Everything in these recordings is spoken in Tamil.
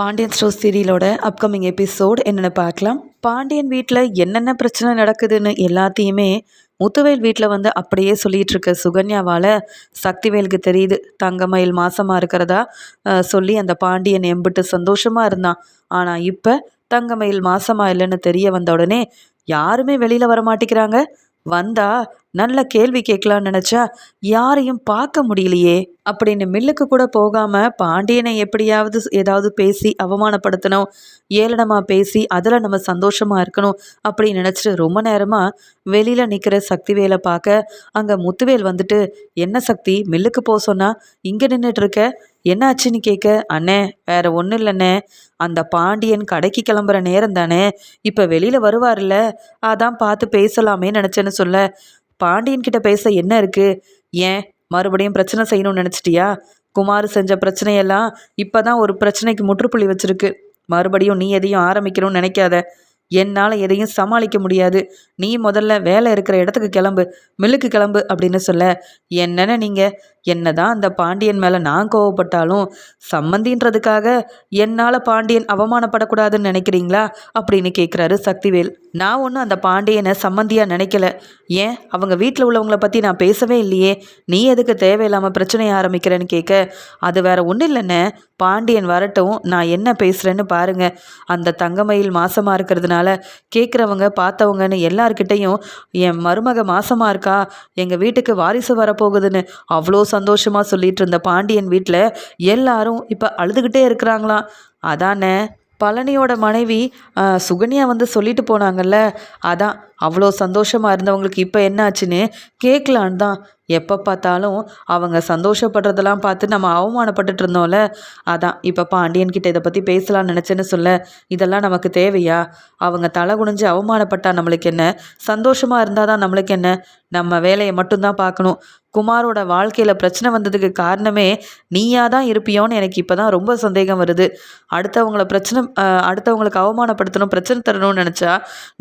பாண்டியன் ஸ்டோர் சீரியலோட அப்கமிங் எபிசோட் என்னென்னு பார்க்கலாம். பாண்டியன் வீட்டில் என்னென்ன பிரச்சனை நடக்குதுன்னு எல்லாத்தையுமே முத்துவேல் வீட்டில் வந்து அப்படியே சொல்லிட்டு இருக்க சுகன்யாவால் சக்திவேலுக்கு தெரியுது. தங்கமயில் மாசமாக இருக்கிறதா சொல்லி அந்த பாண்டியன் எம்பிட்டு சந்தோஷமாக இருந்தான். ஆனால் இப்போ தங்கமயில் மாசமாக இல்லைன்னு தெரிய வந்த உடனே யாருமே வெளியில் வர மாட்டேங்கிறாங்க. வந்தா நல்ல கேள்வி கேட்கலான்னு நினச்சா யாரையும் பார்க்க முடியலையே. அப்படின்னு மில்லுக்கு கூட போகாமல் பாண்டியனை எப்படியாவது ஏதாவது பேசி அவமானப்படுத்தணும். ஏளனமாக பேசி அதில் நம்ம சந்தோஷமாக இருக்கணும் அப்படின்னு நினச்சிட்டு ரொம்ப நேரமாக வெளியில் நிற்கிற சக்திவேலை பார்க்க அங்கே முத்துவேல் வந்துட்டு என்ன சக்தி? மில்லுக்கு போக சொன்னா இங்கே நின்றுட்டு இருக்க? என்னாச்சுன்னு கேட்க அண்ணே வேற ஒன்றும் இல்லைண்ணே. அந்த பாண்டியன் கடைக்கு கிளம்புற நேரம் தானே. இப்போ வெளியில் வருவார்ல அதான் பார்த்து பேசலாமே நினச்சேன்னு சொல்ல. பாண்டியன் கிட்ட பேச என்ன இருக்கு? ஏன்? மறுபடியும் பிரச்சனை செய்யணும்னு நினச்சிட்டியா? குமார் செஞ்ச பிரச்சனையெல்லாம் இப்போ தான் ஒரு பிரச்சனைக்கு முற்றுப்புள்ளி வச்சிருக்கு. மறுபடியும் நீ எதையும் ஆரம்பிக்கணும்னு நினைக்காத. என்னால் எதையும் சமாளிக்க முடியாது. நீ முதல்ல வேலை இருக்கிற இடத்துக்கு கிளம்பு மில்லுக்கு கிளம்பு அப்படின்னு சொல்ல. என்னென்ன நீங்கள் என்னதான் அந்த பாண்டியன் மேலே நான் கோவப்பட்டாலும் சம்மந்தின்றதுக்காக என்னால் பாண்டியன் அவமானப்படக்கூடாதுன்னு நினைக்கிறீங்களா அப்படின்னு கேட்குறாரு சக்திவேல். நான் ஒன்றும் அந்த பாண்டியனை சம்மந்தியாக நினைக்கல. ஏன்? அவங்க வீட்டில் உள்ளவங்கள பற்றி நான் பேசவே இல்லையே. நீ எதுக்கு தேவையில்லாமல் பிரச்சனையை ஆரம்பிக்கிறேன்னு கேட்க அது வேற ஒன்றும் இல்லைண்ணே. பாண்டியன் வரட்டும். நான் என்ன பேசுகிறேன்னு பாருங்க. அந்த தங்கமயில் மாசமாக இருக்கிறதுனால கேட்குறவங்க பார்த்தவங்கன்னு எல்லார்கிட்டையும் என் மருமக மாசமாக இருக்கா? எங்கள் வீட்டுக்கு வாரிசு வரப்போகுதுன்னு. அவ்வளோ சந்தோஷமாக சொல்லிட்டு இருந்த பாண்டியன் வீட்டில் எல்லாரும் இப்போ அழுதுகிட்டே இருக்கிறாங்களாம் அதானே பழனியோட மனைவி சுகன்யா வந்து சொல்லிட்டு போனாங்கல்ல அதான் அவ்வளோ சந்தோஷமாக இருந்தவங்களுக்கு இப்போ என்னாச்சுன்னு கேட்கலான்னு தான் எப்போ பார்த்தாலும் அவங்க சந்தோஷப்படுறதெல்லாம் பார்த்து நம்ம அவமானப்பட்டுட்டு இருந்தோம்ல? அதான் இப்போ பாண்டியன்கிட்ட இதை பற்றி பேசலாம்னு நினச்சேன்னு சொல்ல இதெல்லாம் நமக்கு தேவையா? அவங்க தலை குனிஞ்சு அவமானப்பட்டா நம்மளுக்கு என்ன? சந்தோஷமாக இருந்தால் தான் நம்மளுக்கு என்ன? நம்ம வேலையை மட்டும்தான் பார்க்கணும். குமாரோட வாழ்க்கையில் பிரச்சனை வந்ததுக்கு காரணமே நீயா தான் இருப்பியோன்னு எனக்கு இப்போ தான் ரொம்ப சந்தேகம் வருது. அடுத்தவங்கள பிரச்சனை அடுத்தவங்களுக்கு அவமானப்படுத்தணும் பிரச்சனை தரணும்னு நினச்சா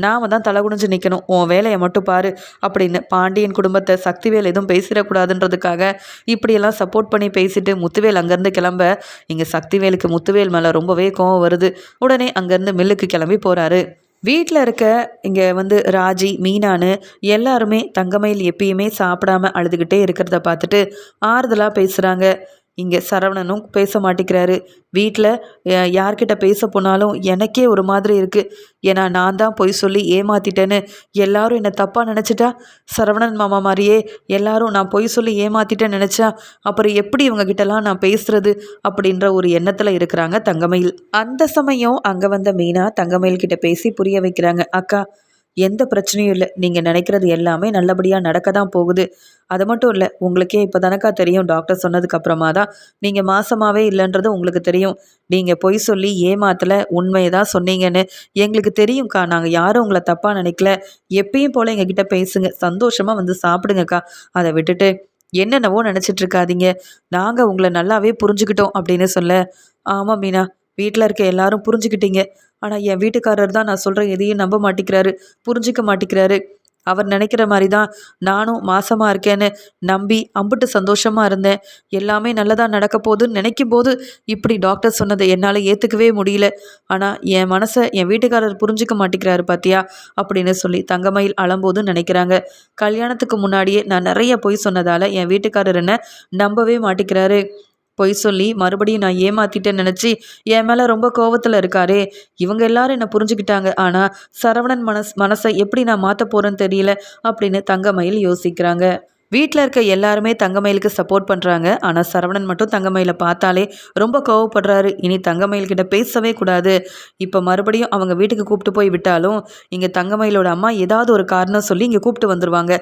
நாம் தான் தலை குனிஞ்சு நிற்கணும் உன் வேலையை மட்டும் பாரு அப்படின்னு பாண்டியன் குடும்பத்தை சக்திவேல் எதுவும் பேசிடக்கூடாதுன்றதுக்காக இப்படியெல்லாம் சப்போர்ட் பண்ணி பேசிட்டு முத்துவேல் அங்கேருந்து கிளம்ப இங்கே சக்திவேலுக்கு முத்துவேல் மேலே ரொம்பவே கோவம் வருது. உடனே அங்கேருந்து மில்லுக்கு கிளம்பி போகிறாரு வீட்டில் இருக்க இங்கே வந்து ராஜி மீனானு எல்லாருமே தங்கமயில் எப்பயுமே சாப்பிடாம அழுதுகிட்டே இருக்கிறத பார்த்துட்டு ஆறுதலாக பேசுகிறாங்க இங்கே சரவணனும் பேச மாட்டேங்கிறாரு. வீட்டில் யார்கிட்ட பேச போனாலும் எனக்கே ஒரு மாதிரி இருக்குது ஏன்னா நான் தான் பொய் சொல்லி ஏமாத்திட்டேன்னு எல்லாரும் என்னை தப்பாக நினச்சிட்டா? சரவணன் மாமா மாதிரியே எல்லாரும் நான் பொய் சொல்லி ஏமாத்திட்டேன்னு நினச்சா அப்புறம் எப்படி இவங்ககிட்டலாம் நான் பேசுகிறது அப்படின்ற ஒரு எண்ணத்தில் இருக்கிறாங்க தங்கமயில். அந்த சமயம் அங்கே வந்த மீனா தங்கமயில் கிட்ட பேசி புரிய வைக்கிறாங்க. அக்கா எந்த பிரச்சனையும் இல்லை. நீங்கள் நினைக்கிறது எல்லாமே நல்லபடியாக நடக்க தான் போகுது. அது மட்டும் இல்லை உங்களுக்கே இப்போ தானக்கா தெரியும் டாக்டர் சொன்னதுக்கு அப்புறமா தான் நீங்கள் மாசமாகவே இல்லைன்றது உங்களுக்கு தெரியும். நீங்கள் பொய் சொல்லி ஏமாத்தில் உண்மையை தான் சொன்னீங்கன்னு எங்களுக்கு தெரியும்க்கா. நாங்கள் யாரும் உங்களை தப்பாக நினைக்கல. எப்பயும் போல் எங்ககிட்ட பேசுங்க. சந்தோஷமாக வந்து சாப்பிடுங்கக்கா. அதை விட்டுட்டு என்னென்னவோ நினச்சிட்டு இருக்காதீங்க. நாங்கள் உங்களை நல்லாவே புரிஞ்சுக்கிட்டோம் அப்படின்னு சொல்ல ஆமாம் மீனா வீட்டில் இருக்க எல்லாரும் புரிஞ்சுக்கிட்டீங்க. ஆனால் என் வீட்டுக்காரர் தான் நான் சொல்கிற எதையும் நம்ப மாட்டேங்கிறாரு புரிஞ்சிக்க மாட்டேங்கிறாரு. அவர் நினைக்கிற மாதிரி தான் நானும் மாசமாக இருக்கேன்னு நம்பி அம்பிட்டு சந்தோஷமாக இருந்தேன். எல்லாமே நல்லதாக நடக்க போகுதுன்னு நினைக்கும் போது இப்படி டாக்டர் சொன்னதை என்னால் ஏற்றுக்கவே முடியல. ஆனால் என் மனசை என் வீட்டுக்காரர் புரிஞ்சிக்க மாட்டேங்கிறாரு பாத்தியா? அப்படின்னு சொல்லி தங்கமயில் அலம்போது நினைக்கிறாங்க. கல்யாணத்துக்கு முன்னாடியே நான் நிறைய பொய் சொன்னதால் என் வீட்டுக்காரர் என்ன நம்பவே மாட்டேங்கிறாரு. பொய் சொல்லி மறுபடியும் நான் ஏமாத்திட்டேன்னு நினச்சி என் மேலே ரொம்ப கோவத்தில் இருக்காரே. இவங்க எல்லாரும் என்னை புரிஞ்சுக்கிட்டாங்க. ஆனால் சரவணன் மனஸ் மனசை எப்படி நான் மாற்ற போகிறேன்னு தெரியல அப்படின்னு தங்கமயில் யோசிக்கிறாங்க. வீட்டில் இருக்க எல்லாருமே தங்கமயிலுக்கு சப்போர்ட் பண்ணுறாங்க ஆனால் சரவணன் மட்டும் தங்கமயிலை பார்த்தாலே ரொம்ப கோவப்படுறாரு. இனி தங்கமயில்கிட்ட பேசவே கூடாது. இப்போ மறுபடியும் அவங்க வீட்டுக்கு கூப்பிட்டு போய் விட்டாலும் இங்கே தங்கமயிலோட அம்மா ஏதாவது ஒரு காரணம் சொல்லி இங்கே கூப்பிட்டு வந்துடுவாங்க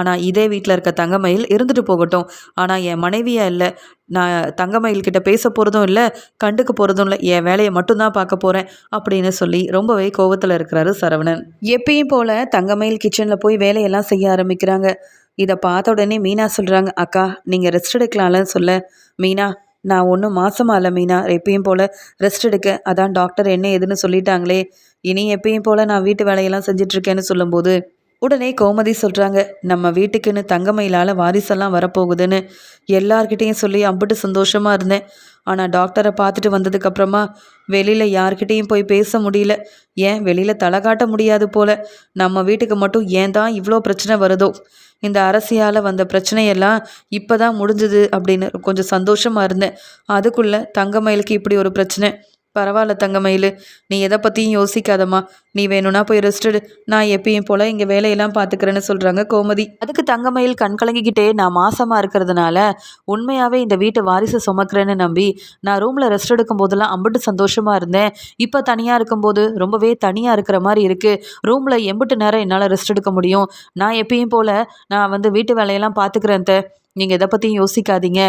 ஆனால் இதே வீட்டில் இருக்க தங்கமயில் இருந்துட்டு போகட்டும். ஆனால் என் மனைவியாக இல்லை நான் தங்கமயில்கிட்ட பேச போகிறதும் இல்லை கண்டுக்க போகிறதும் இல்லை என் வேலையை மட்டும்தான் பார்க்க போகிறேன் அப்படின்னு சொல்லி ரொம்பவே கோவத்தில் இருக்கிறாரு சரவணன். எப்பயும் போல் தங்கமயில் கிச்சனில் போய் வேலையெல்லாம் செய்ய ஆரம்பிக்கிறாங்க. இதை பார்த்த உடனே மீனா சொல்கிறாங்க அக்கா நீங்கள் ரெஸ்ட் எடுக்கலாம்லன்னு சொல்ல. மீனா நான் ஒன்றும் மாசமா இல்லை மீனா. எப்பயும் போல் ரெஸ்ட் எடுக்க. அதான் டாக்டர் என்ன ஏதுன்னு சொல்லிட்டாங்களே. இனி எப்பயும் போல் நான் வீட்டு வேலையெல்லாம் செஞ்சிட்ருக்கேன்னு சொல்லும்போது உடனே கோமதி சொல்கிறாங்க நம்ம வீட்டுக்குன்னு தங்கமயிலால் வாரிசெல்லாம் வரப்போகுதுன்னு. எல்லார்கிட்டேயும் சொல்லி அம்பிட்டு சந்தோஷமாக இருந்தேன். ஆனால் டாக்டரை பார்த்துட்டு வந்ததுக்கப்புறமா வெளியில் யார்கிட்டேயும் போய் பேச முடியல. ஏன்? வெளியில் தலை காட்ட முடியாது போல. நம்ம வீட்டுக்கு மட்டும் ஏன் தான் இவ்வளோ பிரச்சனை வருதோ? இந்த அரசியால் வந்த பிரச்சனையெல்லாம் இப்போ தான் முடிஞ்சுது அப்படின்னு கொஞ்சம் சந்தோஷமாக இருந்தேன். அதுக்குள்ளே தங்கமயிலுக்கு இப்படி ஒரு பிரச்சனை. பரவாயில்ல தங்கமயில். நீ எதை பற்றியும் யோசிக்காதம்மா. நீ வேணும்னா போய் ரெஸ்ட் எடு. நான் எப்பயும் போல் இங்கே வேலையெல்லாம் பார்த்துக்கிறேன்னு சொல்கிறாங்க கோமதி. அதுக்கு தங்கமயில் கண் கலங்கிக்கிட்டே நான் மாசமாக இருக்கிறதுனால உண்மையாகவே இந்த வீட்டு வாரிசு சுமக்கிறேன்னு நம்பி நான் ரூமில் ரெஸ்ட் எடுக்கும் போதெல்லாம் அம்பிட்டு சந்தோஷமாக இருந்தேன். இப்போ தனியாக இருக்கும்போது ரொம்பவே தனியாக இருக்கிற மாதிரி இருக்குது ரூமில் எம்பிட்டு நேரம் என்னால் ரெஸ்ட் எடுக்க முடியும். நான் எப்பயும் போல் நான் வந்து வீட்டு வேலையெல்லாம் பார்த்துக்கிறேன் நீங்கள் எதை பற்றியும் யோசிக்காதீங்க.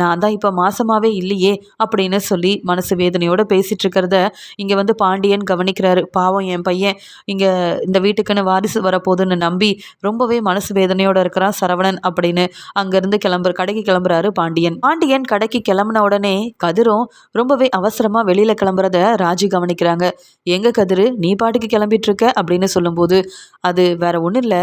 நான் தான் இப்போ மாசமாகவே இல்லையே அப்படின்னு சொல்லி மனசு வேதனையோடு பேசிகிட்டு இருக்கிறத இங்கே வந்து பாண்டியன் கவனிக்கிறாரு. பாவம் என் பையன். இங்கே இந்த வீட்டுக்குன்னு வாரிசு வரப்போகுதுன்னு நம்பி ரொம்பவே மனசு வேதனையோடு இருக்கிறான் சரவணன் அப்படின்னு அங்கேருந்து கிளம்புற கடைக்கு கிளம்புறாரு பாண்டியன். பாண்டியன் கடைக்கு கிளம்புன உடனே கதிரும் ரொம்பவே அவசரமாக வெளியில் கிளம்புறத ராஜி கவனிக்கிறாங்க. எங்கே கதிரு? நீ பாட்டுக்கு கிளம்பிட்டு இருக்க? அப்படின்னு சொல்லும்போது அது வேற ஒன்றும் இல்லை.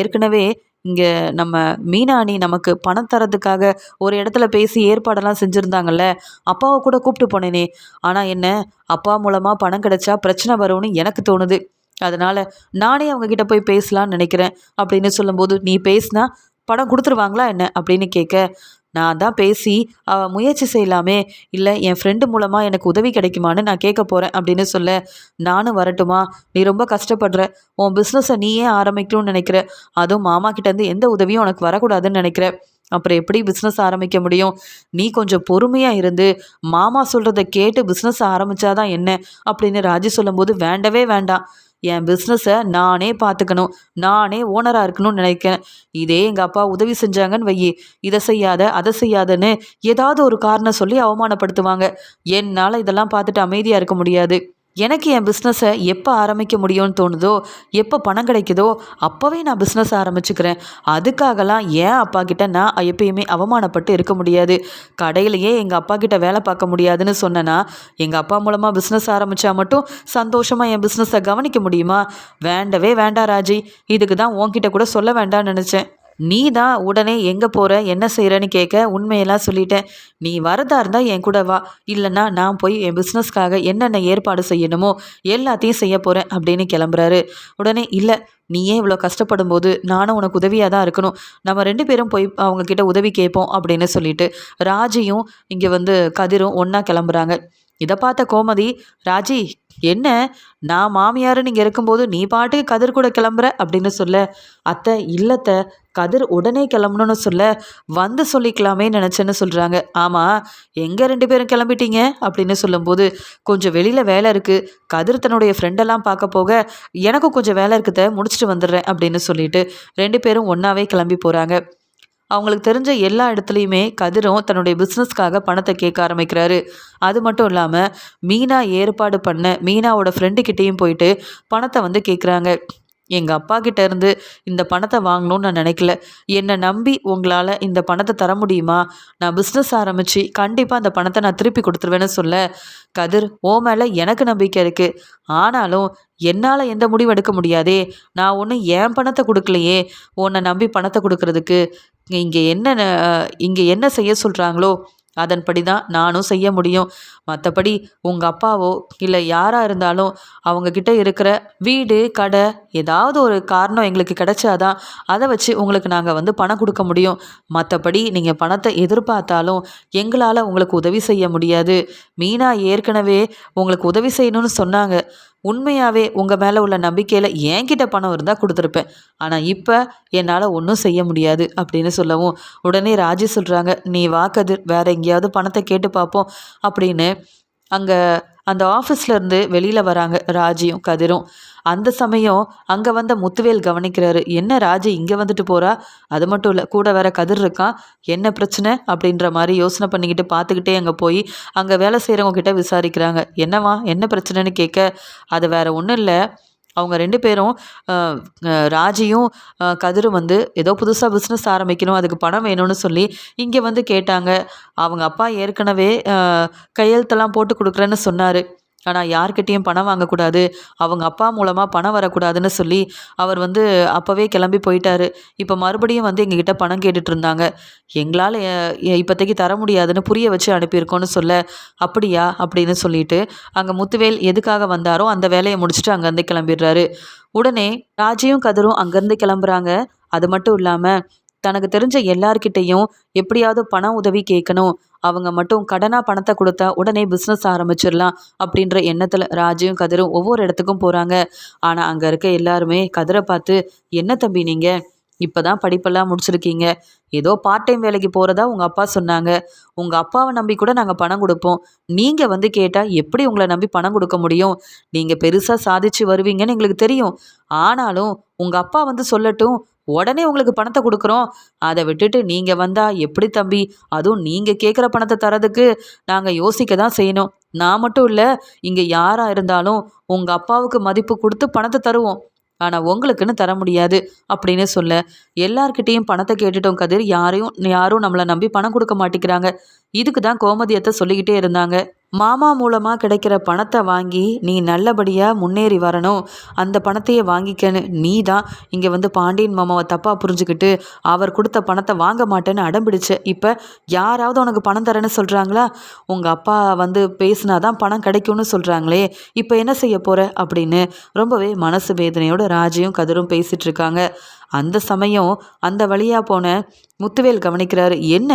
ஏற்கனவே இங்கே நம்ம மீனாணி நமக்கு பணம் தரதுக்காக ஒரு இடத்துல பேசி ஏற்பாடெல்லாம் செஞ்சுருந்தாங்கல்ல அப்பாவை கூட கூப்பிட்டு போனேனே. ஆனால் என்ன அப்பா மூலமாக பணம் கிடைச்சா பிரச்சனை வரும்னு எனக்கு தோணுது. அதனால் நானே அவங்கக்கிட்ட போய் பேசலான்னு நினைக்கிறேன் அப்படின்னு சொல்லும்போது நீ பேசினா பணம் கொடுத்துருவாங்களா என்ன? அப்படின்னு கேட்க நான் தான் பேசி அவ முயற்சி செய்யலாமே? இல்லை என் ஃப்ரெண்டு மூலமாக எனக்கு உதவி கிடைக்குமான்னு நான் கேட்க போகிறேன் அப்படின்னு சொல்ல நானும் வரட்டுமா? நீ ரொம்ப கஷ்டப்படுற. உன் பிஸ்னஸை நீயே ஆரம்பிக்கணும்னு நினைக்கிற. அதுவும் மாமா கிட்டேருந்து எந்த உதவியும் உனக்கு வரக்கூடாதுன்னு நினைக்கிற. அப்புறம் எப்படி பிஸ்னஸ் ஆரம்பிக்க முடியும்? நீ கொஞ்சம் பொறுமையாக இருந்து மாமா சொல்கிறத கேட்டு பிஸ்னஸ் ஆரம்பித்தாதான் என்ன? அப்படின்னு ராஜி சொல்லும்போது வேண்டவே வேண்டாம். என் பிஸ்னஸை நானே பார்த்துக்கணும் நானே ஓனராக இருக்கணும்னு நினைக்கிறேன். இதே எங்கள் அப்பா உதவி செஞ்சாங்கன்னு வையி. இதை செய்யாத அதை செய்யாதன்னு ஏதாவது ஒரு காரணம் சொல்லி அவமானப்படுத்துவாங்க. என்னால் இதெல்லாம் பார்த்துட்டு அமைதியாக இருக்க முடியாது. எனக்கு என் பிஸ்னஸை எப்போ ஆரம்பிக்க முடியும்னு தோணுதோ எப்போ பணம் கிடைக்குதோ அப்போவே நான் பிஸ்னஸ் ஆரம்பிச்சுக்கிறேன். அதுக்காகலாம் ஏன் அப்பா கிட்ட நான் எப்பயுமே அவமானப்பட்டு இருக்க முடியாது. கடையிலையே எங்கள் அப்பா கிட்ட வேலை பார்க்க முடியாதுன்னு சொன்னேன்னா எங்கள் அப்பா மூலமாக பிஸ்னஸ் ஆரம்பித்தா மட்டும் சந்தோஷமாக என் பிஸ்னஸை கவனிக்க முடியுமா? வேண்டவே வேண்டாம் ராஜி. இதுக்கு தான் உன்கிட்ட கூட சொல்ல வேண்டாம்னு நினச்சேன். நீ தான் உடனே எங்கே போகிற என்ன செய்கிறேன்னு கேட்க உண்மையெல்லாம் சொல்லிட்டேன். நீ வரதா இருந்தால் என் கூட வா. இல்லைன்னா நான் போய் என் பிஸ்னஸ்க்காக என்னென்ன ஏற்பாடு செய்யணுமோ எல்லாத்தையும் செய்ய போகிறேன் அப்படின்னு கிளம்புறாரு. உடனே இல்லை நீ ஏன் இவ்வளோ கஷ்டப்படும் போது நானும் உனக்கு உதவியாக தான் இருக்கணும். நம்ம ரெண்டு பேரும் போய் அவங்கக்கிட்ட உதவி கேட்போம் அப்படின்னு சொல்லிட்டு ராஜியும் இங்கே வந்து கதிரும் ஒன்றா கிளம்புறாங்க. இதை பார்த்த கோமதி ராஜி என்ன? நான் மாமியார் நீங்கள் இருக்கும்போது நீ பாட்டுக்கு கதிர் கூட கிளம்புற? அப்படின்னு சொல்ல அத்தை இல்லத்தை கதிர் உடனே கிளம்பணும்னு சொல்ல வந்து சொல்லிக்கலாமே நினச்சேன்னு சொல்கிறாங்க ஆமாம் எங்கே ரெண்டு பேரும் கிளம்பிட்டீங்க? அப்படின்னு சொல்லும்போது கொஞ்சம் வெளியில் வேலை இருக்குது கதிர் தன்னுடைய ஃப்ரெண்டெல்லாம் பார்க்க போக எனக்கும் கொஞ்சம் வேலை இருக்குத முடிச்சுட்டு வந்துடுறேன். அப்படின்னு சொல்லிட்டு ரெண்டு பேரும் ஒன்றாவே கிளம்பி போகிறாங்க அவங்களுக்கு தெரிஞ்ச எல்லா இடத்துலையுமே கதிரும் தன்னுடைய பிஸ்னஸ்க்காக பணத்தை கேட்க ஆரம்பிக்கிறாரு. அது மட்டும் இல்லாமல் மீனா ஏற்பாடு பண்ண மீனாவோட ஃப்ரெண்டுக்கிட்டேயும் போயிட்டு பணத்தை வந்து கேட்குறாங்க எங்கள் அப்பா கிட்ட இருந்து இந்த பணத்தை வாங்கணும்னு நான் நினைக்கல. என்னை நம்பி உங்களால் இந்த பணத்தை தர முடியுமா? நான் பிஸ்னஸ் ஆரம்பித்து கண்டிப்பாக அந்த பணத்தை நான் திருப்பி கொடுத்துருவேன்னு சொல்ல கதிர் ஓ மேலே எனக்கு நம்பிக்கை இருக்குது ஆனாலும் என்னால் எந்த முடிவு எடுக்க முடியாதே. நான் ஒன்றும் என் பணத்தை கொடுக்கலையே. உன்னை நம்பி பணத்தை கொடுக்கறதுக்கு இங்கே என்ன இங்கே என்ன செய்ய சொல்கிறாங்களோ அதன்படி தான் நானும் செய்ய முடியும். மற்றபடி உங்கள் அப்பாவோ இல்லை யாராக இருந்தாலும் அவங்கக்கிட்ட இருக்கிற வீடு கடை ஏதாவது ஒரு காரணம் எங்களுக்கு கிடைச்சாதான் அதை வச்சு உங்களுக்கு நாங்கள் வந்து பணம் கொடுக்க முடியும். மற்றபடி நீங்கள் பணத்தை எதிர்பார்த்தாலும் எங்களால் உங்களுக்கு உதவி செய்ய முடியாது. மீனா ஏற்கனவே உங்களுக்கு உதவி செய்யணும்னு சொன்னாங்க. உண்மையாகவே உங்கள் மேலே உள்ள நம்பிக்கையில் என்கிட்ட பணம் இருந்தால் கொடுத்துருப்பேன். ஆனால் இப்போ என்னால் ஒன்றும் செய்ய முடியாது அப்படின்னு சொல்லவும் உடனே ராஜி சொல்கிறாங்க நீ வாக்கதிர் வேறு எங்கேயாவது பணத்தை கேட்டு பார்ப்போம். அப்படின்னு அங்கே அந்த ஆஃபீஸ்லேருந்து வெளியில் வராங்க ராஜியும் கதிரும். அந்த சமயம் அங்கே வந்த முத்துவேல் கவனிக்கிறாரு. என்ன ராஜி இங்கே வந்துட்டு போகிறா அது மட்டும் இல்லை கூட வேற கதிர் இருக்கான் என்ன பிரச்சனை? அப்படின்ற மாதிரி யோசனை பண்ணிக்கிட்டு பார்த்துக்கிட்டே அங்கே போய் அங்கே வேலை செய்கிறவங்க கிட்ட விசாரிக்கிறாங்க. என்னவா என்ன பிரச்சனைன்னு கேட்க? அது வேற ஒன்றும் இல்லை. அவங்க ரெண்டு பேரும் ராஜியும் கதிரும் வந்து ஏதோ புதுசாக பிஸ்னஸ் ஆரம்பிக்கணும் அதுக்கு பணம் வேணும்னு சொல்லி இங்கே வந்து கேட்டாங்க. அவங்க அப்பா ஏற்கனவே கையெழுத்தெல்லாம் போட்டு கொடுக்குறேன்னு சொன்னார். ஆனால் யார்கிட்டேயும் பணம் வாங்கக்கூடாது. அவங்க அப்பா மூலமாக பணம் வரக்கூடாதுன்னு சொல்லி அவர் வந்து அப்போவே கிளம்பி போயிட்டாரு. இப்போ மறுபடியும் வந்து எங்ககிட்ட பணம் கேட்டுட்டு இருந்தாங்க எங்களால் இப்போதைக்கு தர முடியாதுன்னு புரிய வச்சு அனுப்பியிருக்கோன்னு சொல்ல அப்படியா? அப்படின்னு சொல்லிட்டு அங்கே முத்துவேல் எதுக்காக வந்தாரோ அந்த வேலையை முடிச்சுட்டு அங்கேருந்து கிளம்பிடுறாரு. உடனே ராஜையும் கதிரும் அங்கேருந்து கிளம்புறாங்க. அது மட்டும் இல்லாமல் தனக்கு தெரிஞ்ச எல்லார்கிட்டேயும் எப்படியாவது பண உதவி கேட்கணும். அவங்க மட்டும் கடனாக பணத்தை கொடுத்தா உடனே பிஸ்னஸ் ஆரம்பிச்சிடலாம் அப்படின்ற எண்ணத்தில் ராஜும் கதிரும் ஒவ்வொரு இடத்துக்கும் போகிறாங்க ஆனால் அங்கே இருக்க எல்லாருமே கதிரை பார்த்து என்ன தம்பி நீங்கள் இப்போ தான் படிப்பெல்லாம் முடிச்சிருக்கீங்க. ஏதோ பார்ட் டைம் வேலைக்கு போகிறதா உங்கள் அப்பா சொன்னாங்க. உங்கள் அப்பாவை நம்பி கூட நாங்கள் பணம் கொடுப்போம். நீங்கள் வந்து கேட்டால் எப்படி உங்களை நம்பி பணம் கொடுக்க முடியும்? நீங்கள் பெருசாக சாதிச்சு வருவீங்கன்னு எங்களுக்கு தெரியும். ஆனாலும் உங்கள் அப்பா வந்து சொல்லட்டும் உடனே உங்களுக்கு பணத்தை கொடுக்குறோம். அதை விட்டுட்டு நீங்கள் வந்தால் எப்படி தம்பி? அதுவும் நீங்கள் கேட்குற பணத்தை தரதுக்கு நாங்கள் யோசிக்க தான் செய்யணும். நான் மட்டும் இல்லை இங்கே யாராக இருந்தாலும் உங்கள் அப்பாவுக்கு மதிப்பு கொடுத்து பணத்தை தருவோம். ஆனால் உங்களுக்குன்னு தர முடியாது அப்படின்னு சொல்ல. எல்லார்கிட்டேயும் பணத்தை கேட்டுட்டோம் கதிர். யாரையும் யாரும் நம்மளை நம்பி பணம் கொடுக்க மாட்டேங்கிறாங்க. இதுக்கு தான் கோமதியத்தை சொல்லிக்கிட்டே இருந்தாங்க. மாமா மூலமாக கிடைக்கிற பணத்தை வாங்கி நீ நல்லபடியாக முன்னேறி வரணும். அந்த பணத்தையே வாங்கிக்கன்னு. நீ தான் இங்கே வந்து பாண்டியன் மாமாவை தப்பாக புரிஞ்சுக்கிட்டு அவர் கொடுத்த பணத்தை வாங்க மாட்டேன்னு அடம்பிடிச்ச. இப்போ யாராவது உனக்கு பணம் தரேன்னு சொல்கிறாங்களா உங்கள் அப்பா வந்து பேசினா தான் பணம் கிடைக்கும்னு சொல்கிறாங்களே இப்போ என்ன செய்ய போகிற அப்படின்னு ரொம்பவே மனசு வேதனையோட ராஜியும் கதிரும் பேசிகிட்ருக்காங்க அந்த சமயம் அந்த வழியாக போன முத்துவேல் கவனிக்கிறாரு என்ன?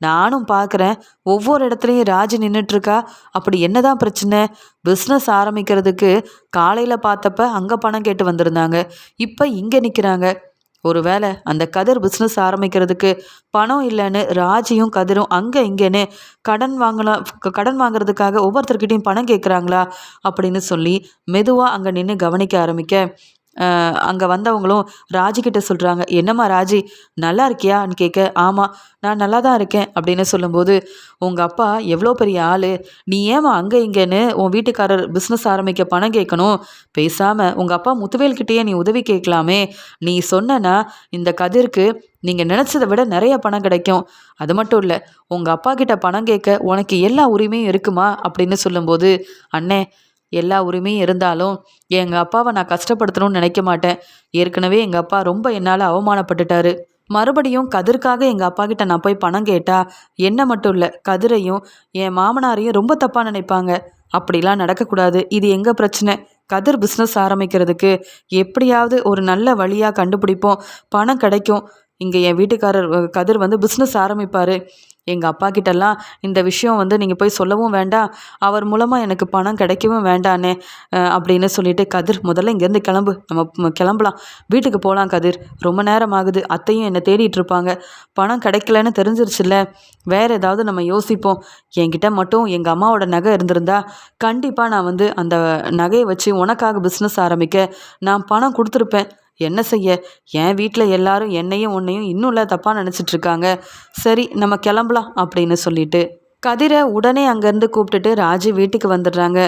நானும் பார்க்குறேன் ஒவ்வொரு இடத்துலையும் ராஜு நின்றுட்டுருக்கா அப்படி என்னதான் பிரச்சனை? பிஸ்னஸ் ஆரம்பிக்கிறதுக்கு காலையில் பார்த்தப்ப அங்கே பணம் கேட்டு வந்திருந்தாங்க. இப்போ இங்கே நிற்கிறாங்க ஒருவேளை அந்த கதிர் பிஸ்னஸ் ஆரம்பிக்கிறதுக்கு பணம் இல்லைன்னு ராஜியும் கதிரும் அங்கே இங்கேன்னு கடன் வாங்கலாம் கடன் வாங்குறதுக்காக ஒவ்வொருத்தர்கிட்டையும் பணம் கேட்குறாங்களா அப்படின்னு சொல்லி மெதுவாக அங்கே நின்று கவனிக்க ஆரம்பிக்க அங்கே வந்தவங்களும் ராஜிக்கிட்ட சொல்கிறாங்க என்னம்மா ராஜி நல்லா இருக்கியான்னு கேட்க ஆமாம் நான் நல்லா தான் இருக்கேன் அப்படின்னு சொல்லும்போது உங்கள் அப்பா எவ்வளோ பெரிய ஆள் நீ ஏமா அங்கே இங்கேன்னு உன் வீட்டுக்காரர் பிஸ்னஸ் ஆரம்பிக்க பணம் கேட்கணும். பேசாமல் உங்கள் அப்பா முத்துவேல்கிட்டேயே நீ உதவி கேட்கலாமே. நீ சொன்னனா இந்த கதிர்க்கு நீங்கள் நினச்சதை விட நிறைய பணம் கிடைக்கும். அது மட்டும் இல்லை உங்கள் அப்பா கிட்ட பணம் கேட்க உனக்கு எல்லா உரிமையும் இருக்குமா? அப்படின்னு சொல்லும்போது அண்ணே எல்லா உரிமையும் இருந்தாலும் எங்கள் அப்பாவை நான் கஷ்டப்படுத்தணும்னு நினைக்க மாட்டேன். ஏற்கனவே எங்கள் அப்பா ரொம்ப என்னால் அவமானப்பட்டுட்டாரு. மறுபடியும் கதிர்க்காக எங்கள் அப்பா கிட்ட நான் போய் பணம் கேட்டால் என்ன மட்டும் இல்லை கதிரையும் என் மாமனாரையும் ரொம்ப தப்பாக நினைப்பாங்க. அப்படிலாம் நடக்கக்கூடாது. இது எங்கள் பிரச்சனை? கதிர் பிஸ்னஸ் ஆரம்பிக்கிறதுக்கு எப்படியாவது ஒரு நல்ல வழியாக கண்டுபிடிப்போம். பணம் கிடைக்கும். இங்கே என் வீட்டுக்காரர் கதிர் வந்து பிஸ்னஸ் ஆரம்பிப்பார். எங்கள் அப்பா கிட்டலாம் இந்த விஷயம் வந்து நீங்கள் போய் சொல்லவும் வேண்டாம். அவர் மூலமாக எனக்கு பணம் கிடைக்கவும் வேண்டானே அப்படின்னு சொல்லிட்டு கதிர் முதல்ல இங்கேருந்து கிளம்பு. நம்ம கிளம்பலாம். வீட்டுக்கு போகலாம் கதிர். ரொம்ப நேரம் ஆகுது. அத்தையும் என்னை தேடிட்டு இருப்பாங்க. பணம் கிடைக்கலன்னு தெரிஞ்சிருச்சுல்ல. வேறு ஏதாவது நம்ம யோசிப்போம். என்கிட்ட மட்டும் எங்கள் அம்மாவோட நகை இருந்திருந்தா கண்டிப்பாக நான் வந்து அந்த நகையை வச்சு உனக்காக பிஸ்னஸ் ஆரம்பிக்க நான் பணம் கொடுத்துருப்பேன். என்ன செய்ய? என் வீட்டில் எல்லாரும் என்னையும் உன்னையும் இன்னும்ல தப்பாக நினச்சிட்ருக்காங்க. சரி நம்ம கிளம்பலாம் அப்படின்னு சொல்லிட்டு கதிரை உடனே அங்கேருந்து கூப்பிட்டுட்டு ராஜி வீட்டுக்கு வந்துடுறாங்க.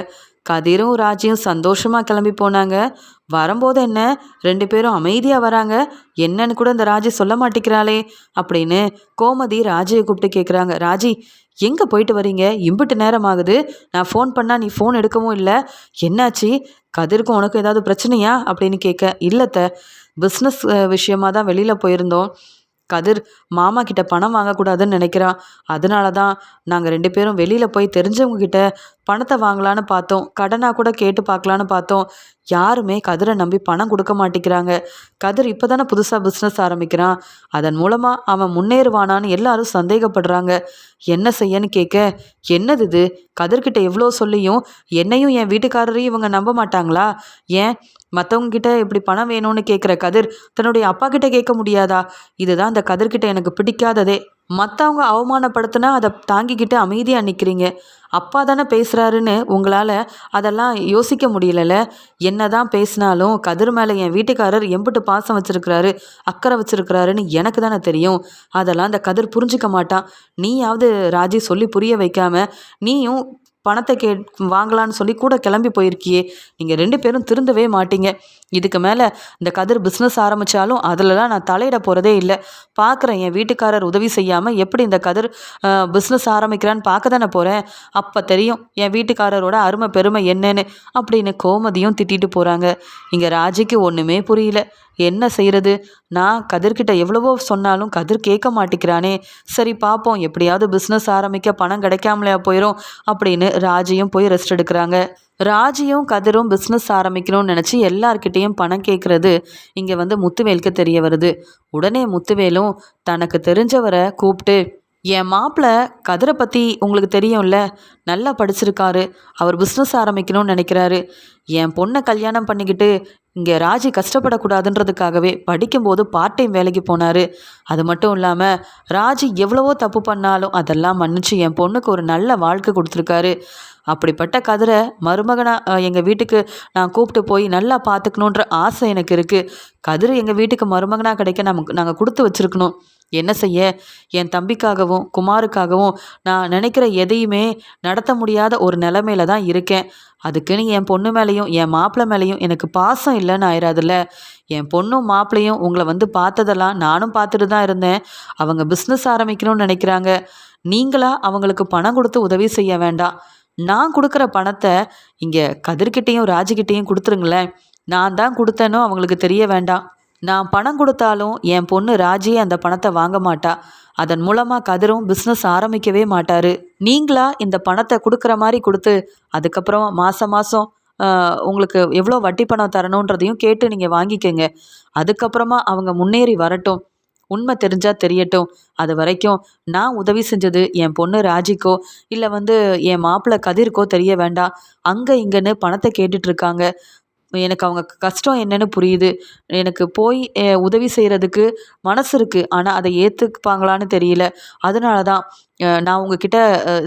கதிரும் ராஜியும் சந்தோஷமாக கிளம்பி போனாங்க. வரும்போது என்ன? ரெண்டு பேரும் அமைதியாக வராங்க. என்னன்னு கூட இந்த ராஜி சொல்ல மாட்டேங்கிறாளே அப்படின்னு கோமதி ராஜியை கூப்பிட்டு கேட்குறாங்க ராஜி எங்கே போயிட்டு வரீங்க? இம்பிட்டு நேரம் ஆகுது நான் ஃபோன் பண்ணால் நீ ஃபோன் எடுக்கவும் இல்லை. என்னாச்சு? கதிர்க்கும் உனக்கும் ஏதாவது பிரச்சனையா? அப்படின்னு கேட்க இல்லைத்த பிஸ்னஸ் விஷயமாக தான் வெளியில் போயிருந்தோம். கதிர் மாமா கிட்ட பணம் வாங்கக்கூடாதுன்னு நினைக்கிறான் அதனால தான் நாங்கள் ரெண்டு பேரும் வெளியில் போய் தெரிஞ்சவங்க கிட்ட பணத்தை வாங்கலான்னு பார்த்தோம். கடனாக கூட கேட்டு பார்க்கலான்னு பார்த்தோம். யாருமே கதிரை நம்பி பணம் கொடுக்க மாட்டேங்கிறாங்க. கதிர் இப்போ தானே புதுசாக பிஸ்னஸ் ஆரம்பிக்கிறான். அதன் மூலமாக அவன் முன்னேறுவானான்னு எல்லாரும் சந்தேகப்படுறாங்க. என்ன செய்யன்னு கேட்க என்னது இது? கதிர்கிட்ட எவ்வளோ சொல்லியும் என்னையும் என் வீட்டுக்காரரையும் இவங்க நம்ப மாட்டாங்களா? ஏன் மற்றவங்க கிட்ட இப்படி பணம் வேணும்னு கேட்குற கதிர் தன்னுடைய அப்பா கிட்ட கேட்க முடியாதா? இதுதான் அந்த கதிர்கிட்ட எனக்கு பிடிக்காததே. மற்றவங்க அவமானப்படுத்தினா அதை தாங்கிக்கிட்டு அமைதியாக நிற்கிறீங்க அப்பா தானே பேசுகிறாருன்னு உங்களால் அதெல்லாம் யோசிக்க முடியலல்ல. என்ன தான் பேசினாலும் கதிர் மேலே என் வீட்டுக்காரர் எம்பிட்டு பாசம் வச்சுருக்கிறாரு அக்கறை வச்சுருக்கிறாருன்னு எனக்கு தானே தெரியும். அதெல்லாம் அந்த கதிர் புரிஞ்சிக்க மாட்டான். நீயாவது ராஜி சொல்லி புரிய வைக்காம நீயும் பணத்தை கே வாங்கலான்னு சொல்லி கூட கிளம்பி போயிருக்கியே. நீங்கள் ரெண்டு பேரும் திருந்தவே மாட்டீங்க. இதுக்கு மேலே இந்த கதிர் பிஸ்னஸ் ஆரம்பித்தாலும் அதிலலாம் நான் தலையிட போகிறதே இல்லை. பார்க்குறேன் என் வீட்டுக்காரர் உதவி செய்யாமல் எப்படி இந்த கதிர் பிஸ்னஸ் ஆரம்பிக்கிறான்னு பார்க்க தானே போகிறேன் அப்போ தெரியும் என் வீட்டுக்காரரோட அருமை பெருமை என்னன்னு அப்படின்னு கோமதியும் திட்டிட்டு போகிறாங்க இங்கே ராஜிக்கு ஒன்றுமே புரியல. என்ன செய்கிறது நான் கதிர்கிட்ட எவ்வளவோ சொன்னாலும் கதிர் கேட்க மாட்டேங்கிறானே சரி பார்ப்போம் எப்படியாவது பிஸ்னஸ் ஆரம்பிக்க பணம் கிடைக்காமலையா போயிடும் அப்படின்னு ராஜியும் போய் ரெஸ்ட் எடுக்கிறாங்க. ராஜியும் கதிரும் பிஸ்னஸ் ஆரம்பிக்கணும்னு நினச்சி எல்லார்கிட்டேயும் பணம் கேட்குறது இங்கே வந்து முத்துவேலுக்கு தெரிய வருது. உடனே முத்துவேலும் தனக்கு தெரிஞ்சவரை கூப்பிட்டு என் மாப்பிள்ள கதிரை பற்றி உங்களுக்கு தெரியும்ல? நல்லா படிச்சிருக்காரு. அவர் பிஸ்னஸ் ஆரம்பிக்கணும்னு நினைக்கிறாரு. என் பொண்ணை கல்யாணம் பண்ணிக்கிட்டு இங்கே ராஜி கஷ்டப்படக்கூடாதுன்றதுக்காகவே படிக்கும்போது பார்ட் டைம் வேலைக்கு போனார். அது மட்டும் இல்லாமல் ராஜி எவ்வளவோ தப்பு பண்ணாலும் அதெல்லாம் மன்னிச்சு என் பொண்ணுக்கு ஒரு நல்ல வாழ்க்கை கொடுத்துருக்காரு. அப்படிப்பட்ட கதிரை மருமகனாக எங்கள் வீட்டுக்கு நான் கூப்பிட்டு போய் நல்லா பார்த்துக்கணுன்ற ஆசை எனக்கு இருக்குது கதிர் எங்கள் வீட்டுக்கு மருமகனாக கிடைக்க நமக்கு நாங்கள் கொடுத்து வச்சுருக்கணும். என்ன செய்ய? என் தம்பிக்காகவும் குமாருக்காகவும் நான் நினைக்கிற எதையுமே நடத்த முடியாத ஒரு நிலமையில தான் இருக்கேன். அதுக்குன்னு என் பொண்ணு மேலேயும் என் மாப்பிள்ளை மேலேயும் எனக்கு பாசம் இல்லைன்னு ஆயிடாதுல்ல என் பொண்ணும் மாப்பிள்ளையும் உங்களை வந்து பார்த்ததெல்லாம் நானும் பார்த்துட்டு தான் இருந்தேன். அவங்க பிஸ்னஸ் ஆரம்பிக்கணும்னு நினைக்கிறாங்க. நீங்களா அவங்களுக்கு பணம் கொடுத்து உதவி செய்ய வேண்டாம். நான் கொடுக்குற பணத்தை இங்கே கதிர்கிட்டையும் ராஜுக்கிட்டேயும் கொடுத்துருங்களேன். நான் தான் கொடுத்தேனோ அவங்களுக்கு தெரிய வேண்டாம். நான் பணம் கொடுத்தாலும் என் பொண்ணு ராஜியே அந்த பணத்தை வாங்க மாட்டா. அதன் மூலமாக கதிரும் பிஸ்னஸ் ஆரம்பிக்கவே மாட்டார். நீங்களா இந்த பணத்தை கொடுக்குற மாதிரி கொடுத்து அதுக்கப்புறம் மாதம் மாதம் உங்களுக்கு எவ்வளோ வட்டி பணம் தரணுன்றதையும் கேட்டு நீங்கள் வாங்கிக்கோங்க. அதுக்கப்புறமா அவங்க முன்னேறி வரட்டும். உண்மை தெரிஞ்சால் தெரியட்டும். அது வரைக்கும் நான் உதவி செஞ்சது என் பொண்ணு ராஜிக்கோ இல்லை வந்து என் மாப்பிள்ளை கதிர்க்கோ தெரிய வேண்டாம். அங்கே இங்கேன்னு பணத்தை கேட்டுட்ருக்காங்க எனக்கு அவங்க கஷ்டம் என்னன்னு புரியுது. எனக்கு போய் உதவி செய்கிறதுக்கு மனசு இருக்குது ஆனால் அதை ஏற்றுப்பாங்களான்னு தெரியல. அதனால தான் நான் உங்ககிட்ட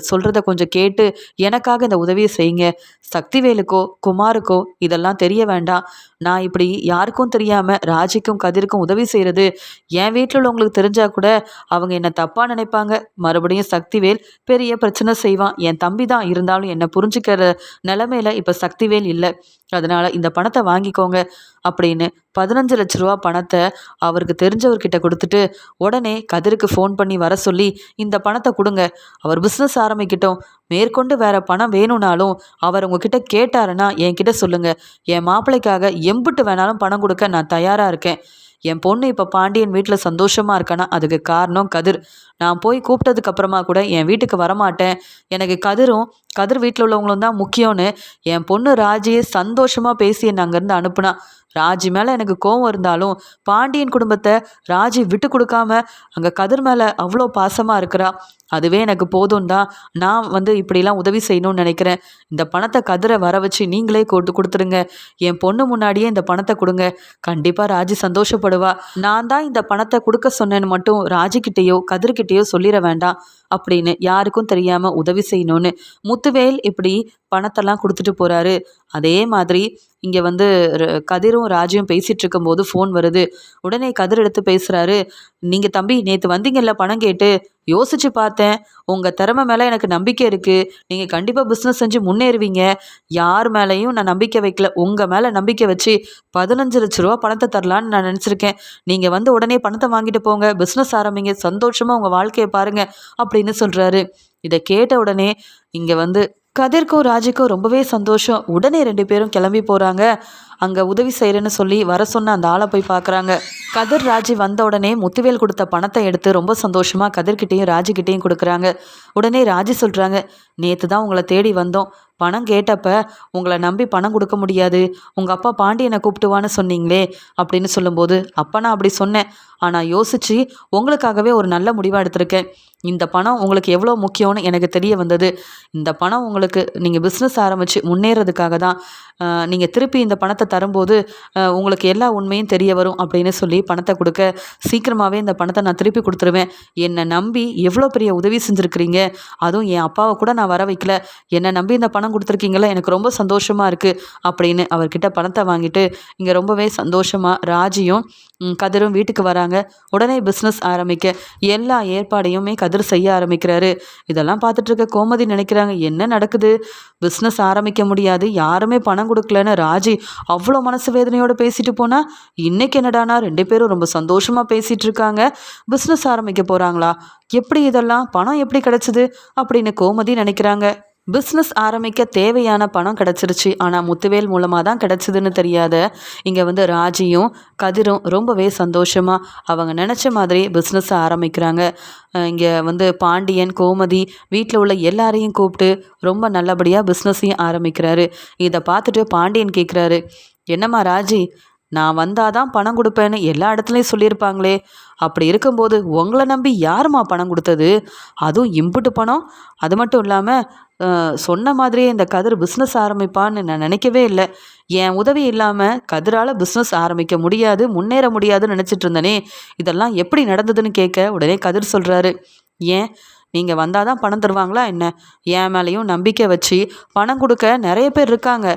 சொல்கிறத கொஞ்சம் கேட்டு எனக்காக இந்த உதவியை செய்யுங்க. சக்திவேலுக்கோ குமாருக்கோ இதெல்லாம் தெரிய வேண்டாம். நான் இப்படி யாருக்கும் தெரியாமல் ராஜிக்கும் கதிருக்கும் உதவி செய்கிறது என் வீட்டில் உள்ளவங்களுக்கு தெரிஞ்சால் கூட அவங்க என்னை தப்பாக நினைப்பாங்க? மறுபடியும் சக்திவேல் பெரிய பிரச்சனை செய்வான். என் தம்பி தான் இருந்தாலும் என்னை புரிஞ்சுக்கிற நிலமையில இப்போ சக்திவேல் இல்லை. அதனால் இந்த பணத்தை வாங்கிக்கோங்க. அப்படின்னு பதினஞ்சு லட்ச ரூபா பணத்தை அவருக்கு தெரிஞ்சவர்கிட்ட கொடுத்துட்டு உடனே கதிருக்கு ஃபோன் பண்ணி வர சொல்லி இந்த பணத்தை கொடுங்க. அவர் பிஸ்னஸ் ஆரம்பிக்கட்டும். மேற்கொண்டு வேற பணம் வேணும்னாலும் அவர் உங்ககிட்ட கேட்டாருன்னா என்கிட்ட சொல்லுங்க. என் மாப்பிள்ளைக்காக எம்பிட்டு வேணாலும் பணம் கொடுக்க நான் தயாராக இருக்கேன். என் பொண்ணு இப்போ பாண்டியன் வீட்டில் சந்தோஷமாக இருக்கானா? அதுக்கு காரணம் கதிர். நான் போய் கூப்பிட்டதுக்கு அப்புறமா கூட என் வீட்டுக்கு வரமாட்டேன். எனக்கு கதிரும் கதிர் வீட்டில் உள்ளவங்களும் தான் முக்கியம்னு என் பொண்ணு ராஜியை சந்தோஷமாக பேசி என்னை அங்கேருந்து அனுப்புனா. ராஜி மேலே எனக்கு கோவம் இருந்தாலும் பாண்டியன் குடும்பத்தை ராஜி விட்டு கொடுக்காம அங்கே கதிர் மேலே அவ்வளோ பாசமாக இருக்கிறா. அதுவே எனக்கு போதும் தான். நான் வந்து இப்படிலாம் உதவி செய்யணும்னு நினைக்கிறேன். இந்த பணத்தை கதிரை வர வச்சு நீங்களே கொடுத்து கொடுத்துருங்க. என் பொண்ணு முன்னாடியே இந்த பணத்தை கொடுங்க. கண்டிப்பாக ராஜி சந்தோஷப்படுவா. நான் தான் இந்த பணத்தை கொடுக்க சொன்னேன்னு மட்டும் ராஜிக்கிட்டேயோ கதிர்கிட்டேயோ சொல்லிட வேண்டாம் அப்படின்னு யாருக்கும் தெரியாமல் உதவி செய்யணும்னு முத்துவேல் இப்படி பணத்தெல்லாம் கொடுத்துட்டு போகிறாரு அதே மாதிரி இங்கே வந்து கதிரும் ராஜியும் பேசிகிட்டு இருக்கும்போது ஃபோன் வருது. உடனே கதிர் எடுத்து பேசுகிறாரு நீங்கள் தம்பி நேற்று வந்தீங்கல்ல பணம் கேட்டு? யோசித்து பார்த்தேன். உங்கள் திறமை மேலே எனக்கு நம்பிக்கை இருக்குது நீங்கள் கண்டிப்பாக பிஸ்னஸ் செஞ்சு முன்னேறுவீங்க. யார் மேலேயும் நான் நம்பிக்கை வைக்கல. உங்கள் மேலே நம்பிக்கை வச்சு பதினஞ்சு லட்ச ரூபா பணத்தை தரலான்னு நான் நினச்சிருக்கேன். நீங்கள் வந்து உடனே பணத்தை வாங்கிட்டு போங்க. பிஸ்னஸ் ஆரம்பிங்க. சந்தோஷமாக உங்கள் வாழ்க்கையை பாருங்கள் அப்படின்னு சொல்கிறாரு இதை கேட்ட உடனே இங்கே வந்து கதிர்க்கும் ராஜுக்கும் ரொம்பவே சந்தோஷம். உடனே ரெண்டு பேரும் கிளம்பி போகிறாங்க அங்கே உதவி செய்கிறேன்னு சொல்லி வர சொன்ன அந்த ஆளை போய் பார்க்குறாங்க கதிர் ராஜி வந்த உடனே முத்துவேல் கொடுத்த பணத்தை எடுத்து ரொம்ப சந்தோஷமாக கதிர்கிட்டையும் ராஜிக்கிட்டையும் கொடுக்குறாங்க. உடனே ராஜி சொல்கிறாங்க நேற்று தான் உங்களை தேடி வந்தோம். பணம் கேட்டப்ப உங்களை நம்பி பணம் கொடுக்க முடியாது. உங்கள் அப்பா பாண்டியனை கூப்பிட்டுவான்னு சொன்னீங்களே அப்படின்னு சொல்லும்போது அப்பா நான் அப்படி சொன்னேன். ஆனால் யோசித்து உங்களுக்காகவே ஒரு நல்ல முடிவாக எடுத்திருக்கேன். இந்த பணம் உங்களுக்கு எவ்வளோ முக்கியம்னு எனக்கு தெரிய வந்தது. இந்த பணம் உங்களுக்கு நீங்கள் பிஸ்னஸ் ஆரம்பித்து முன்னேறதுக்காக தான். நீங்கள் திருப்பி இந்த பணத்தை தரும்போது உங்களுக்கு எல்லா உண்மையும் தெரிய வரும் அப்படின்னு சொல்லி பணத்தை கொடுக்க சீக்கிரமாகவே இந்த பணத்தை நான் திருப்பி கொடுத்துருவேன். என்னை நம்பி எவ்வளோ பெரிய உதவி செஞ்சுருக்கிறீங்க? அதுவும் என் அப்பாவை கூட நான் வர வைக்கல. என்னை நம்பி இந்த பணம் கொடுத்துருக்கீங்களா எனக்கு ரொம்ப சந்தோஷமாக இருக்குது அப்படின்னு அவர்கிட்ட பணத்தை வாங்கிட்டு இங்கே ரொம்பவே சந்தோஷமாக ராஜியும் கதிரும் வீட்டுக்கு வராங்க. உடனே பிஸ்னஸ் ஆரம்பிக்க எல்லா ஏற்பாடையுமே கதிர் செய்ய ஆரம்பிக்கிறாரு. இதெல்லாம் பார்த்துட்டு இருக்க கோமதி நினைக்கிறாங்க என்ன நடக்குது? பிஸ்னஸ் ஆரம்பிக்க முடியாது யாருமே பணம் கொடுக்கலன்னு ராஜி அவ்வளோ மனசு வேதனையோடு பேசிட்டு போனால் இன்னைக்கு என்னடானா ரெண்டு பேரும் ரொம்ப சந்தோஷமாக பேசிகிட்டு இருக்காங்க. பிஸ்னஸ் ஆரம்பிக்க போகிறாங்களா எப்படி இதெல்லாம் பணம் எப்படி கிடச்சிது? அப்படின்னு கோமதி நினைக்கிறாங்க. பிஸ்னஸ் ஆரம்பிக்க தேவையான பணம் கிடச்சிருச்சு. ஆனால் முத்துவேல் மூலமாக தான் கிடச்சிதுன்னு தெரியாத இங்கே வந்து ராஜியும் கதிரும் ரொம்பவே சந்தோஷமாக அவங்க நினச்ச மாதிரி பிஸ்னஸ் ஆரம்பிக்கிறாங்க. இங்கே வந்து பாண்டியன் கோமதி வீட்டில் உள்ள எல்லாரையும் கூப்பிட்டு ரொம்ப நல்லபடியாக பிஸ்னஸையும் ஆரம்பிக்கிறாரு. இதை பார்த்துட்டு பாண்டியன் கேட்குறாரு என்னம்மா ராஜி நான் வந்தால் தான் பணம் கொடுப்பேன்னு எல்லா இடத்துலையும் சொல்லியிருப்பாங்களே. அப்படி இருக்கும்போது உங்களை நம்பி யாருமா பணம் கொடுத்தது? அதுவும் இம்புட்டு பணம்? அது மட்டும் இல்லாமல் சொன்ன மாதிரியே இந்த கதிர் பிஸ்னஸ் ஆரம்பிப்பான்னு நான் நினைக்கவே இல்லை. என் உதவி இல்லாமல் கதிரால் பிஸ்னஸ் ஆரம்பிக்க முடியாது முன்னேற முடியாதுன்னு நினச்சிட்டு இருந்தனே. இதெல்லாம் எப்படி நடந்ததுன்னு கேட்க உடனே கதிர் சொல்கிறாரு ஏன்? நீங்கள் வந்தால் தான் பணம் தருவாங்களா என்ன? என் மேலேயும் நம்பிக்கை வச்சு பணம் கொடுக்க நிறைய பேர் இருக்காங்க.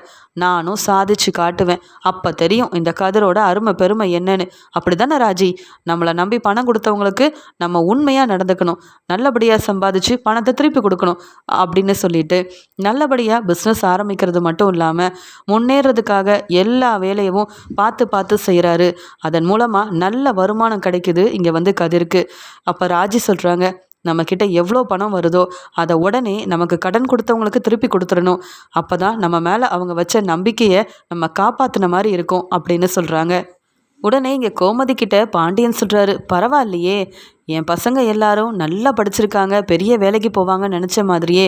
நானும் சாதிச்சு காட்டுவேன். அப்போ தெரியும் இந்த கதிரோட அருமை பெருமை என்னன்னு. அப்படி தானே ராஜி? நம்மளை நம்பி பணம் கொடுத்தவங்களுக்கு நம்ம உண்மையாக நடந்துக்கணும். நல்லபடியாக சம்பாதிச்சு பணத்தை திருப்பி கொடுக்கணும் அப்படின்னு சொல்லிட்டு நல்லபடியாக பிஸ்னஸ் ஆரம்பிக்கிறது மட்டும் இல்லாமல் முன்னேறதுக்காக எல்லா வேலையவும் பார்த்து பார்த்து செய்கிறாரு அதன் மூலமாக நல்ல வருமானம் கிடைக்குது இங்கே வந்து கதிருக்கு. அப்போ ராஜி சொல்கிறாங்க நம்மக்கிட்ட எவ்வளோ பணம் வருதோ அதை உடனே நமக்கு கடன் கொடுத்தவங்களுக்கு திருப்பி கொடுத்துடணும். அப்போ தான் நம்ம மேலே அவங்க வச்ச நம்பிக்கையை நம்ம காப்பாற்றின மாதிரி இருக்கும் அப்படின்னு சொல்கிறாங்க உடனே இங்கே கோமதி கிட்ட பாண்டியன் சொல்கிறாரு பரவாயில்லையே என் பசங்க எல்லாரும் நல்லா படிச்சிருக்காங்க பெரிய வேலைக்கு போவாங்கன்னு நினச்ச மாதிரியே.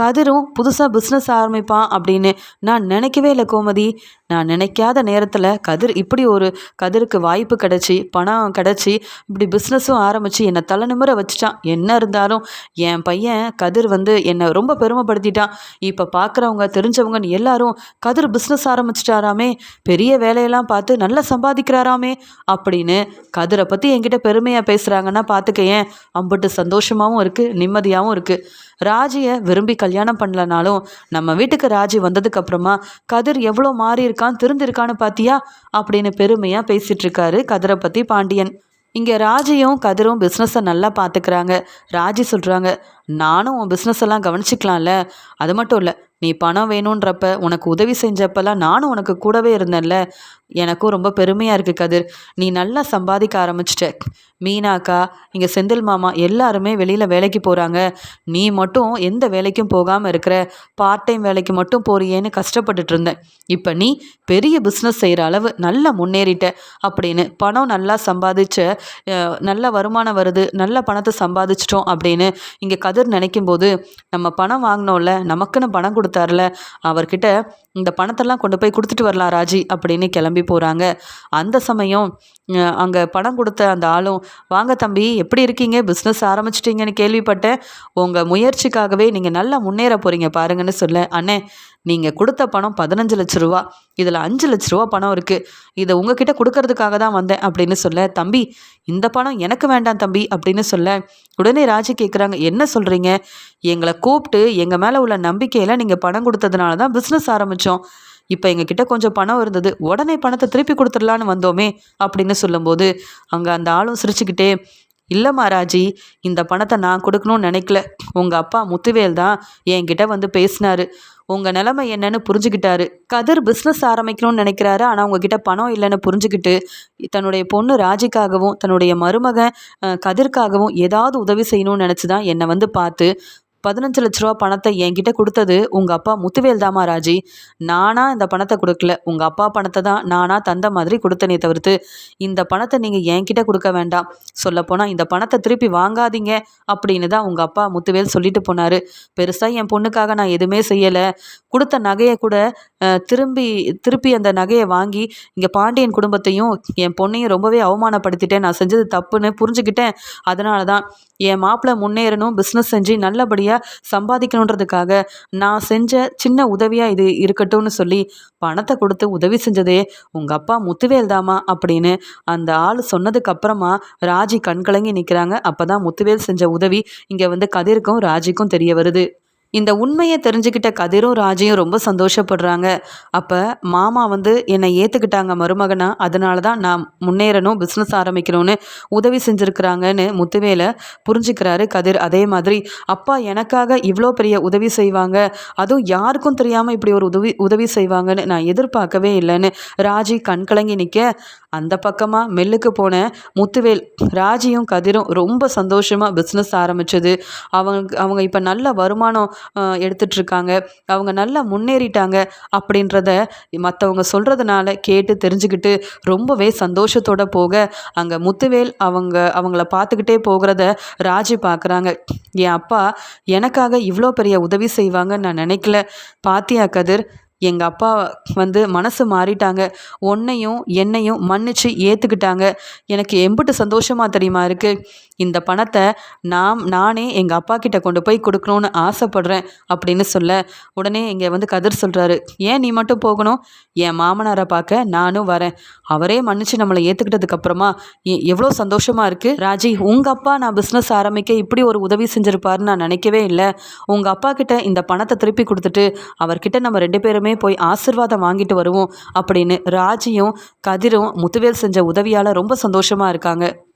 கதிரும் புதுசாக பிஸ்னஸ் ஆரம்பிப்பான் அப்படின்னு நான் நினைக்கவே இல்லை கோமதி. நான் நினைக்காத நேரத்தில் கதிர் இப்படி ஒரு கதிருக்கு வாய்ப்பு கிடச்சி பணம் கிடச்சி இப்படி பிஸ்னஸும் ஆரம்பித்து என்னை தலைநிமுறை வச்சுட்டான். என்ன இருந்தாலும் என் பையன் கதிர் வந்து என்னை ரொம்ப பெருமைப்படுத்திட்டான். இப்போ பார்க்குறவங்க தெரிஞ்சவங்கன்னு எல்லாரும் கதிர் பிஸ்னஸ் ஆரம்பிச்சிட்டாராமே பெரிய வேலையெல்லாம் பார்த்து நல்லா சம்பாதிக்கிறாராமே அப்படின்னு கதிரை பற்றி என்கிட்ட பெருமையாக பேசுகிறாங்கன்னா பார்த்துக்க ஏன் அம்புட்டு சந்தோஷமாகவும் இருக்குது நிம்மதியாகவும் இருக்குது ராஜியை விரும்பி கல்யாணம் பண்ணலனாலும் நம்ம வீட்டுக்கு ராஜி வந்ததுக்கப்புறமா கதிர் எவ்வளோ மாறி இருக்கான் திருந்திருக்கான்னு பார்த்தியா அப்படின்னு பெருமையாக பேசிகிட்ருக்காரு கதிரை பற்றி பாண்டியன். இங்கே ராஜியும் கதிரும் பிஸ்னஸை நல்லா பார்த்துக்கிறாங்க ராஜி சொல்கிறாங்க நானும் உன் பிஸ்னஸ் எல்லாம் கவனிச்சிக்கலாம்ல. அது மட்டும் இல்லை நீ பணம் வேணுன்றப்ப உனக்கு உதவி செஞ்சப்பெல்லாம் நானும் உனக்கு கூடவே இருந்தேன்ல. எனக்கும் ரொம்ப பெருமையாக இருக்குது கதிர். நீ நல்லா சம்பாதிக்க ஆரம்பிச்சிட்ட. மீனாக்கா இங்கே செந்தில் மாமா எல்லாருமே வெளியில் வேலைக்கு போகிறாங்க நீ மட்டும் எந்த வேலைக்கும் போகாமல் இருக்கிற பார்ட் டைம் வேலைக்கு மட்டும் போறியேன்னு கஷ்டப்பட்டுட்டு இருந்தேன். இப்போ நீ பெரிய பிஸ்னஸ் செய்கிற அளவு நல்லா முன்னேறிட்ட. அப்படின்னு பணம் நல்லா சம்பாதிச்ச நல்ல வருமானம் வருது நல்ல பணத்தை சம்பாதிச்சிட்டோம் அப்படின்னு இங்கே கதிர் நினைக்கும் போது நம்ம பணம் வாங்கினோம்ல நமக்குன்னு பணம் கொடுத்தாருல அவர்கிட்ட இந்த பணத்தெல்லாம் கொண்டு போய் கொடுத்துட்டு வரலாம் ராஜி அப்படின்னு கிளம்பி போகிறாங்க அந்த சமயம் அங்கே பணம் கொடுத்த அந்த ஆளும் வாங்க தம்பி எப்படி இருக்கீங்க? பிஸ்னஸ் ஆரம்பிச்சிட்டிங்கன்னு கேள்விப்பட்டேன். உங்கள் முயற்சிக்காகவே நீங்கள் நல்லா முன்னேற போகிறீங்க பாருங்கன்னு சொல்ல அண்ணே நீங்கள் கொடுத்த பணம் பதினஞ்சு லட்ச ரூபா. இதில் அஞ்சு லட்ச ரூபா பணம் இருக்குது இதை உங்ககிட்ட கொடுக்கறதுக்காக தான் வந்தேன் அப்படின்னு சொல்ல தம்பி இந்த பணம் எனக்கு வேண்டாம் தம்பி அப்படின்னு சொல்ல உடனே ராஜி கேட்குறாங்க என்ன சொல்கிறீங்க எங்களை கூப்பிட்டு எங்கள் மேலே உள்ள நம்பிக்கையில் நீங்கள் பணம் கொடுத்ததுனால தான் பிஸ்னஸ் ஆரம்பித்தோம் இப்போ எங்ககிட்ட கொஞ்சம் பணம் இருந்தது. உடனே பணத்தை திருப்பி கொடுத்துடலான்னு வந்தோமே அப்படின்னு சொல்லும்போது அங்கே அந்த ஆளும் சிரிச்சுக்கிட்டே இல்லை மாராஜி இந்த பணத்தை நான் கொடுக்கணும்னு நினைக்கல. உங்கள் அப்பா முத்துவேல் தான் என்கிட்ட வந்து பேசினாரு. உங்கள் நிலமை என்னன்னு புரிஞ்சுக்கிட்டாரு. கதிர் பிஸ்னஸ் ஆரம்பிக்கணும்னு நினைக்கிறாரு. ஆனால் உங்ககிட்ட பணம் இல்லைன்னு புரிஞ்சுக்கிட்டு தன்னுடைய பொண்ணு ராஜிக்காகவும் தன்னுடைய மருமகன் கதிர்க்காகவும் ஏதாவது உதவி செய்யணும்னு நினச்சி தான் என்னை வந்து பார்த்து பதினஞ்சு லட்ச ரூபா பணத்தை என்கிட்ட கொடுத்தது உங்கள் அப்பா முத்துவேல் தாமா ராஜி. நானாக இந்த பணத்தை கொடுக்கல. உங்கள் அப்பா பணத்தை தான் நானாக தந்த மாதிரி கொடுத்தனே தவிர்த்து இந்த பணத்தை நீங்கள் என்கிட்ட கொடுக்க வேண்டாம். சொல்லப்போனால் இந்த பணத்தை திருப்பி வாங்காதீங்க அப்படின்னு தான் உங்கள் அப்பா முத்துவேல் சொல்லிட்டு போனார். பெருசாக என் பொண்ணுக்காக நான் எதுவுமே செய்யலை. கொடுத்த நகையை கூட திரும்பி திருப்பி அந்த நகையை வாங்கி இங்கே பாண்டியன் குடும்பத்தையும் என் பொண்ணையும் ரொம்பவே அவமானப்படுத்திட்டேன். நான் செஞ்சது தப்புன்னு புரிஞ்சுக்கிட்டேன். அதனால தான் என் மாப்பிள்ளை முன்னேறணும் பிஸ்னஸ் செஞ்சு நல்லபடியாக நிறையா சம்பாதிக்கணுன்றதுக்காக நான் செஞ்ச சின்ன உதவியாக இது இருக்கட்டும்னு சொல்லி பணத்தை கொடுத்து உதவி செஞ்சதே உங்கள் அப்பா முத்துவேல் தாமா அப்படின்னு அந்த ஆள் சொன்னதுக்கப்புறமா ராஜி கண்கலங்கி நிற்கிறாங்க அப்போ தான் முத்துவேல் செஞ்ச உதவி இங்கே வந்து கதிருக்கும் ராஜிக்கும் தெரிய வருது. இந்த உண்மையை தெரிஞ்சுக்கிட்ட கதிரும் ராஜியும் ரொம்ப சந்தோஷப்படுறாங்க. அப்போ மாமா வந்து என்னை ஏற்றுக்கிட்டாங்க மருமகனா? அதனால தான் நான் முன்னேறணும் பிஸ்னஸ் ஆரம்பிக்கணும்னு உதவி செஞ்சுருக்கிறாங்கன்னு முத்துவேலை புரிஞ்சுக்கிறாரு கதிர். அதே மாதிரி அப்பா எனக்காக இவ்வளோ பெரிய உதவி செய்வாங்க. அதுவும் யாருக்கும் தெரியாமல் இப்படி ஒரு உதவி உதவி செய்வாங்கன்னு நான் எதிர்பார்க்கவே இல்லைன்னு ராஜி கண்கலங்கி நிற்க அந்த பக்கமாக மெல்லுக்கு போன முத்துவேல் ராஜியும் கதிரும் ரொம்ப சந்தோஷமாக பிஸ்னஸ் ஆரம்பித்தது அவங்க அவங்க இப்போ நல்ல வருமானம் எடுத்துட்ருக்காங்க. அவங்க நல்லா முன்னேறிட்டாங்க அப்படின்றத மற்றவங்க சொல்கிறதுனால கேட்டு தெரிஞ்சுக்கிட்டு ரொம்பவே சந்தோஷத்தோட போக அங்கே முத்துவேல் அவங்க அவங்கள பார்த்துக்கிட்டே போகிறத ராஜி பார்க்குறாங்க என் அப்பா எனக்காக இவ்வளோ பெரிய உதவி செய்வாங்கன்னு நான் நினைக்கல. பாத்தியா கதிர்? எங்கள் அப்பா வந்து மனசு மாறிட்டாங்க. உன்னையும் என்னையும் மன்னிச்சு ஏற்றுக்கிட்டாங்க எனக்கு எம்பிட்டு சந்தோஷமாக தெரியுமா இருக்குது இந்த பணத்தை நாம் நானே எங்கள் அப்பா கிட்ட கொண்டு போய் கொடுக்கணும்னு ஆசைப்படுறேன் அப்படின்னு சொல்ல உடனே இங்கே வந்து கதிர் சொல்கிறாரு ஏன் நீ மட்டும் போகணும்? என் மாமனாரை பார்க்க நானும் வரேன். அவரே மன்னிச்சு நம்மளை ஏற்றுக்கிட்டதுக்கப்புறமா எவ்வளோ சந்தோஷமாக இருக்குது ராஜி உங்கள் அப்பா நான் பிஸ்னஸ் ஆரம்பிக்க இப்படி ஒரு உதவி செஞ்சுருப்பாருன்னு நான் நினைக்கவே இல்லை. உங்கள் அப்பா கிட்ட இந்த பணத்தை திருப்பி கொடுத்துட்டு அவர்கிட்ட நம்ம ரெண்டு பேருமே போய் ஆசிர்வாதம் வாங்கிட்டு வருவோம் அப்படின்னு ராஜியும் கதிரும் முத்துவேல் செஞ்ச உதவியால் ரொம்ப சந்தோஷமாக இருக்காங்க.